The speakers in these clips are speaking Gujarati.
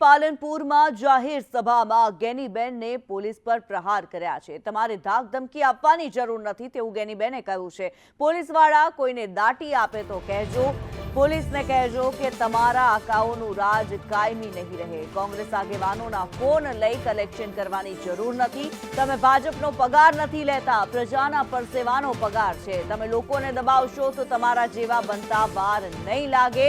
પાલનપુરમાં જાહેર સભામાં ગેનીબેનને પોલીસ પર પ્રહાર કર્યા છે. તમારે ધાક ધમકી આપવાની જરૂર નથી તેવું ગેનીબેને કહ્યું છે. પોલીસવાળા કોઈને દાટી આપે તો કહેજો. પોલીસને કહેજો કે તમારા આકાઓનું રાજ કાયમી નહીં રહે. કોંગ્રેસ આગેવાનોના ફોન લઈ કલેક્શન કરવાની જરૂર નથી. તમે ભાજપનો પગાર નથી લેતા, પ્રજાના પરસેવાનો પગાર છે. તમે લોકોને દબાવશો તો તમારા જેવા બનતા વાર નહીં લાગે.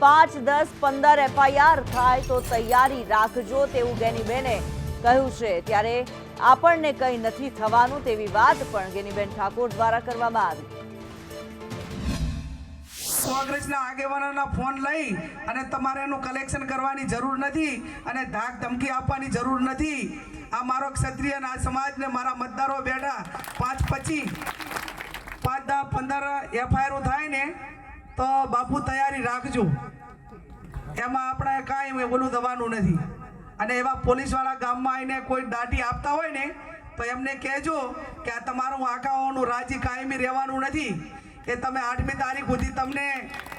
પાંચ દસ પંદર એફઆઈઆર થાય તો તૈયારી રાખજો તેવું ગેનીબેને કહ્યું છે. ત્યારે આપણને કંઈ નથી થવાનું તેવી વાત પણ ગેનીબેન ઠાકોર દ્વારા કરવામાં આવી. કોંગ્રેસના આગેવાનોના ફોન લઈ અને તમારે એનું કલેક્શન કરવાની જરૂર નથી અને ધાક ધમકી આપવાની જરૂર નથી. આ મારો ક્ષત્રિય ના સમાજને મારા મતદારો બેઠા પાંચ પછી પાંચ દસ પંદર એફઆઈઆર થાય ને તો બાપુ તૈયારી રાખજો. એમાં આપણે કાંઈ ઓલું દવાનું નથી. અને એવા પોલીસવાળા ગામમાં આવીને કોઈ દાટી આપતા હોય ને, તો એમને કહેજો કે આ તમારું આંકાઓનું રાજી કાયમી રહેવાનું નથી. એ તમે આઠમી તારીખ સુધી તમને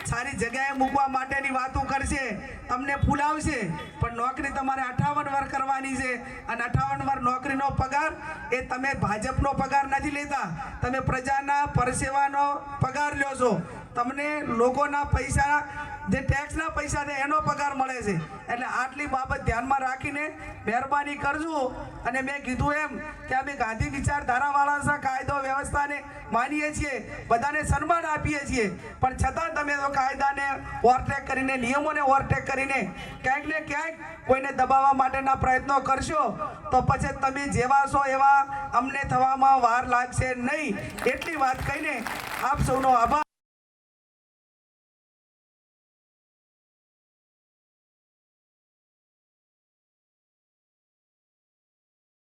સારી જગ્યાએ મૂકવા માટેની વાતો કરશે, તમને ફૂલાવશે પણ નોકરી તમારે અઠાવન વાર કરવાની છે. અને અઠાવન વાર નોકરીનો પગાર એ તમે ભાજપનો પગાર નથી લેતા. તમે પ્રજાના પરસેવાનો પગાર લ્યો છો. તમને લોકોના પૈસા જે ટેક્સના પૈસા છે એનો પગાર મળે છે. એટલે આટલી બાબત ધ્યાનમાં રાખીને મહેરબાની કરજો. અને મેં કીધું એમ કે અમે ગાંધી વિચારધારાવાળા છે કાયદો વ્યવસ્થાને માનીએ છીએ, બધાને સન્માન આપીએ છીએ. પણ છતાં તમે તો કાયદાને ઓવરટેક કરીને, નિયમોને ઓવરટેક કરીને ક્યાંક ને ક્યાંક કોઈને દબાવવા માટેના પ્રયત્નો કરશો, તો પછી તમે જેવા છો એવા અમને થવામાં વાર લાગશે નહીં. એટલી વાત કહીને આપ સૌનો આભાર.